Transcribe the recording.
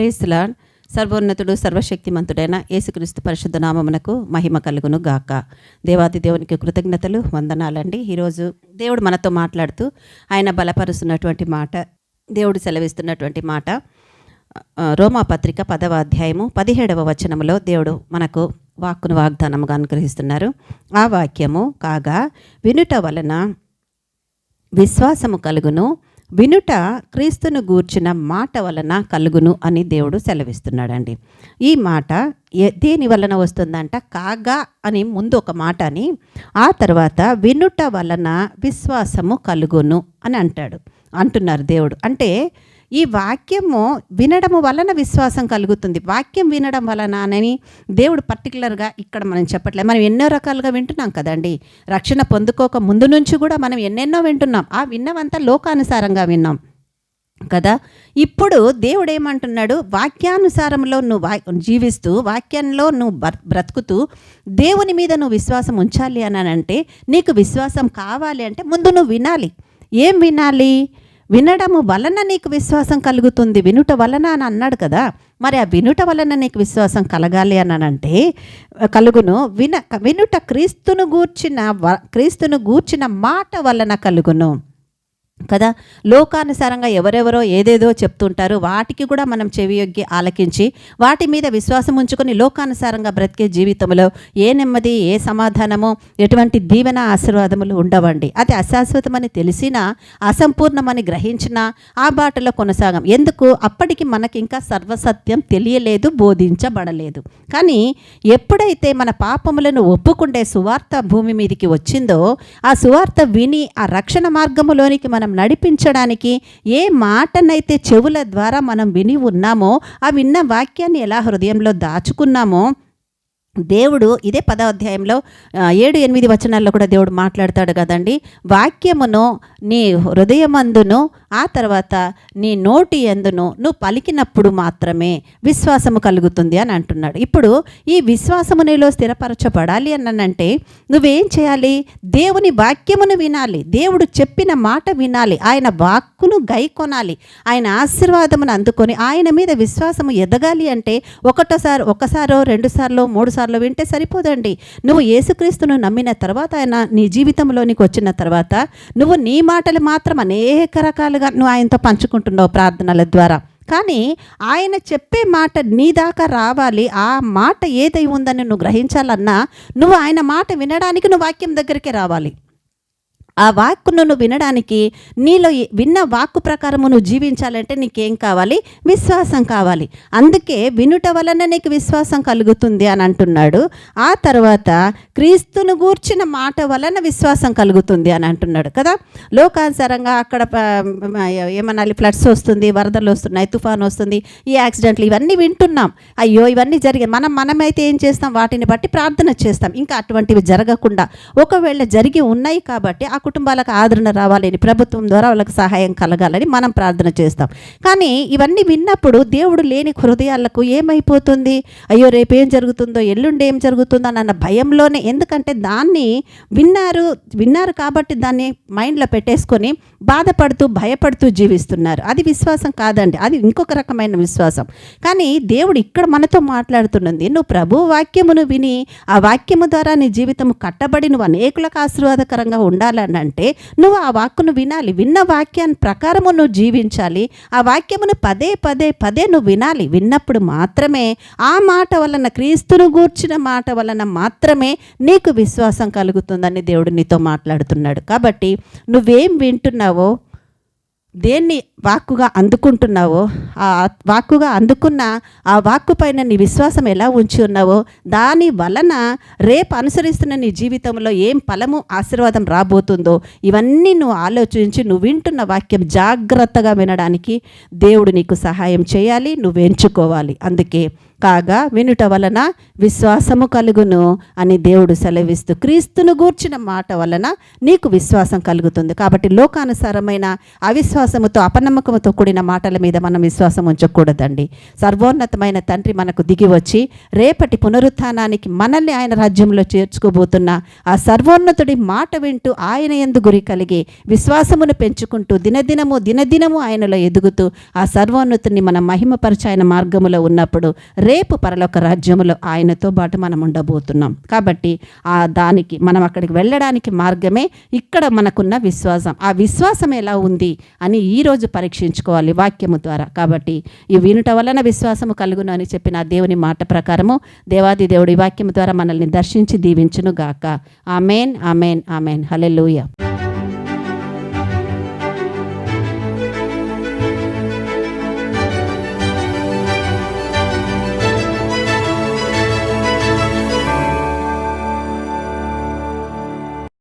ప్రేస్లాడ్ సర్వోన్నతుడు సర్వశక్తిమంతుడైన యేసుక్రీస్తు పరిశుద్ధ నామమునకు మహిమ కలుగును గాక దేవాది దేవునికి కృతజ్ఞతలు వందనాలండి. ఈరోజు దేవుడు మనతో మాట్లాడుతూ ఆయన బలపరుస్తున్నటువంటి మాట దేవుడు సెలవిస్తున్నటువంటి మాట రోమాపత్రిక పదవ అధ్యాయము పదిహేడవ వచనములో దేవుడు మనకు వాక్కును వాగ్దానముగా అనుగ్రహిస్తున్నారు. ఆ వాక్యము కాగా వినుట వలన విశ్వాసము కలుగును వినుట క్రీస్తును గూర్చిన మాట వలన కలుగును అని దేవుడు సెలవిస్తున్నాడండి. ఈ మాట దేని వలన వస్తుందంట? కాగా అని ముందు ఒక మాట అని ఆ తర్వాత వినుట వలన విశ్వాసము కలుగును అని అంటాడు. అంటున్నారు దేవుడు. అంటే ఈ వాక్యము వినడము వలన విశ్వాసం కలుగుతుంది. వాక్యం వినడం వలన అని దేవుడు పర్టికులర్గా ఇక్కడ మనం చెప్పట్లేదు మనం ఎన్నో రకాలుగా వింటున్నాం కదండి. రక్షణ పొందుకోక ముందు నుంచి కూడా మనం ఎన్నెన్నో వింటున్నాం. ఆ విన్నవంతా లోకానుసారంగా విన్నాం. కదా? ఇప్పుడు దేవుడు ఏమంటున్నాడు? వాక్యానుసారంలో నువ్వు వా జీవిస్తూ వాక్యంలో నువ్వు బర్- బ్రతుకుతూ దేవుని మీద నువ్వు విశ్వాసం ఉంచాలి అని అంటే నీకు విశ్వాసం కావాలి అంటే ముందు నువ్వు వినాలి. ఏం వినాలి? వినడము వలన నీకు విశ్వాసం కలుగుతుంది. వినుట వలన అని అన్నాడు కదా. మరి ఆ వినుట వలన నీకు విశ్వాసం కలగాలి అని అంటే కలుగును. విన వినుట క్రీస్తును గూర్చిన వ- క్రీస్తును గూర్చిన మాట వలన కలుగును. కదా? లోకానుసారంగా ఎవరెవరో ఏదేదో చెప్తుంటారు. వాటికి కూడా మనం చెవియొగ్గి ఆలకించి వాటి మీద విశ్వాసం ఉంచుకొని లోకానుసారంగా బ్రతికే జీవితంలో ఏ నెమ్మది ఏ సమాధానము ఎటువంటి దీవెన ఆశీర్వాదములు ఉండవండి. అది అశాశ్వతమని తెలిసినా అసంపూర్ణమని గ్రహించినా ఆ బాటలో కొనసాగం. ఎందుకు? అప్పటికి మనకి ఇంకా సర్వసత్యం తెలియలేదు బోధించబడలేదు. కానీ ఎప్పుడైతే మన పాపములను ఒప్పుకుంటే సువార్త భూమి మీదకి వచ్చిందో ఆ సువార్త విని ఆ రక్షణ మార్గములోనికి మనం నడిపించడానికి ఏ మాటనైతే చెవుల ద్వారా మనం విని ఉన్నామో ఆ విన్న వాక్యాన్ని ఎలా హృదయంలో దాచుకున్నామో దేవుడు ఇదే పదో అధ్యాయంలో ఏడు ఎనిమిది వచనాల్లో కూడా దేవుడు మాట్లాడతాడు కదండి. వాక్యమును నీ హృదయమందును ఆ తర్వాత నీ నోటి ఎందును నువ్వు పలికినప్పుడు మాత్రమే విశ్వాసము కలుగుతుంది అని అంటున్నాడు. ఇప్పుడు ఈ విశ్వాసము నీలో స్థిరపరచబడాలి అనంటే నువ్వేం చేయాలి? దేవుని వాక్యమును వినాలి. దేవుడు చెప్పిన మాట వినాలి. ఆయన వాక్కును గైకొనాలి. ఆయన ఆశీర్వాదమును అందుకొని ఆయన మీద విశ్వాసము ఎదగాలి అంటే ఒకటోసారి ఒకసారో రెండు సార్లు మూడు సార్లు వింటే సరిపోదండి. నువ్వు యేసుక్రీస్తును నమ్మిన తర్వాత ఆయన నీ జీవితంలోనికి వచ్చిన తర్వాత నువ్వు నీ మాటలు మాత్రం అనేక రకాలుగా నువ్వు ఆయనతో పంచుకుంటున్నావు ప్రార్థనల ద్వారా. కానీ ఆయన చెప్పే మాట నీ దాకా రావాలి ఆ మాట ఏదై ఉందని నువ్వు గ్రహించాలన్నా నువ్వు ఆయన మాట వినడానికి నువ్వు వాక్యం దగ్గరికి రావాలి. ఆ వాక్కును నువ్వు వినడానికి నీలో విన్న వాక్కు ప్రకారము నువ్వు జీవించాలంటే నీకేం కావాలి? విశ్వాసం కావాలి. అందుకే వినుట వలన నీకు విశ్వాసం కలుగుతుంది అని అంటున్నాడు. ఆ తర్వాత క్రీస్తును గూర్చిన మాట వలన విశ్వాసం కలుగుతుంది అని అంటున్నాడు కదా? లోకానుసారంగా అక్కడ ఏమనాలి ఫ్లడ్స్ వస్తుంది వరదలు వస్తున్నాయి తుఫాన్ వస్తుంది ఈ యాక్సిడెంట్లు ఇవన్నీ వింటున్నాం. అయ్యో ఇవన్నీ జరిగాయి మనం మనమైతే ఏం చేస్తాం? వాటిని బట్టి ప్రార్థన చేస్తాం. ఇంకా అటువంటివి జరగకుండా ఒకవేళ జరిగి ఉన్నాయి కాబట్టి ఆ కుటుంబాలకు ఆదరణ రావాలని ప్రభుత్వం ద్వారా వాళ్ళకి సహాయం కలగాలని మనం ప్రార్థన చేస్తాం. కానీ ఇవన్నీ విన్నప్పుడు దేవుడు లేని హృదయాలకు ఏమైపోతుంది? అయ్యో రేపు ఏం జరుగుతుందో ఎల్లుండి ఏం జరుగుతుందో అన్న భయంలోనే ఎందుకంటే దాన్ని విన్నారు విన్నారు కాబట్టి దాన్ని మైండ్లో పెట్టేసుకొని బాధపడుతూ భయపడుతూ జీవిస్తున్నారు. అది విశ్వాసం కాదండి. అది ఇంకొక రకమైన విశ్వాసం. కానీ దేవుడు ఇక్కడ మనతో మాట్లాడుతున్నది నువ్వు ప్రభు వాక్యమును విని ఆ వాక్యము ద్వారా నీ జీవితం కట్టబడి నువ్వు అనేకులకు ఆశీర్వాదకరంగా ఉండాలని అంటే నువ్వు ఆ వాక్కును వినాలి. విన్న వాక్యాన్ని ప్రకారము నువ్వు జీవించాలి. ఆ వాక్యమును పదే పదే పదే నువ్వు వినాలి. విన్నప్పుడు మాత్రమే ఆ మాట వలన క్రీస్తును గూర్చిన మాట వలన మాత్రమే నీకు విశ్వాసం కలుగుతుందని దేవుడు నీతో మాట్లాడుతున్నాడు. కాబట్టి నువ్వేం వింటున్నావో దేన్ని వాక్కుగా అందుకుంటున్నావో ఆ వాక్కుగా అందుకున్న ఆ వాక్కు పైన నీ విశ్వాసం ఎలా ఉంచి ఉన్నావో దాని వలన రేపు అనుసరిస్తున్న నీ జీవితంలో ఏం ఫలము ఆశీర్వాదం రాబోతుందో ఇవన్నీ నువ్వు ఆలోచించి నువ్వు వింటున్న వాక్యం జాగ్రత్తగా వినడానికి దేవుడు నీకు సహాయం చేయాలి నువ్వు ఎంచుకోవాలి. అందుకే కాగా వినుట వలన విశ్వాసము కలుగును అని దేవుడు సెలవిస్తూ క్రీస్తును గూర్చిన మాట వలన నీకు విశ్వాసం కలుగుతుంది. కాబట్టి లోకానుసారమైన అవిశ్వాసముతో అపనమ్మకముతో కూడిన మాటల మీద మనం విశ్వాసం ఉంచకూడదండి. సర్వోన్నతమైన తండ్రి మనకు దిగి వచ్చి రేపటి పునరుత్థానానికి మనల్ని ఆయన రాజ్యంలో చేర్చుకోబోతున్న ఆ సర్వోన్నతుడి మాట వింటూ ఆయన ఎందు గురి కలిగి విశ్వాసమును పెంచుకుంటూ దినదినము దినదినము ఆయనలో ఎదుగుతూ ఆ సర్వోన్నతుని మన మహిమపరచాయన మార్గములో ఉన్నప్పుడు రేపు పరలోక రాజ్యములో ఆయనతో పాటు మనం ఉండబోతున్నాం. కాబట్టి ఆ దానికి మనం అక్కడికి వెళ్ళడానికి మార్గమే ఇక్కడ మనకున్న విశ్వాసం. ఆ విశ్వాసం ఎలా ఉంది అని ఈరోజు పరీక్షించుకోవాలి వాక్యము ద్వారా. కాబట్టి ఈ వినుట వలన విశ్వాసము కలుగును అని చెప్పిన ఆ దేవుని మాట ప్రకారము దేవాది దేవుడి వాక్యము ద్వారా మనల్ని దర్శించి దీవించును గాక ఆమెన్ ఆమెన్ ఆమెన్. హలెలూయ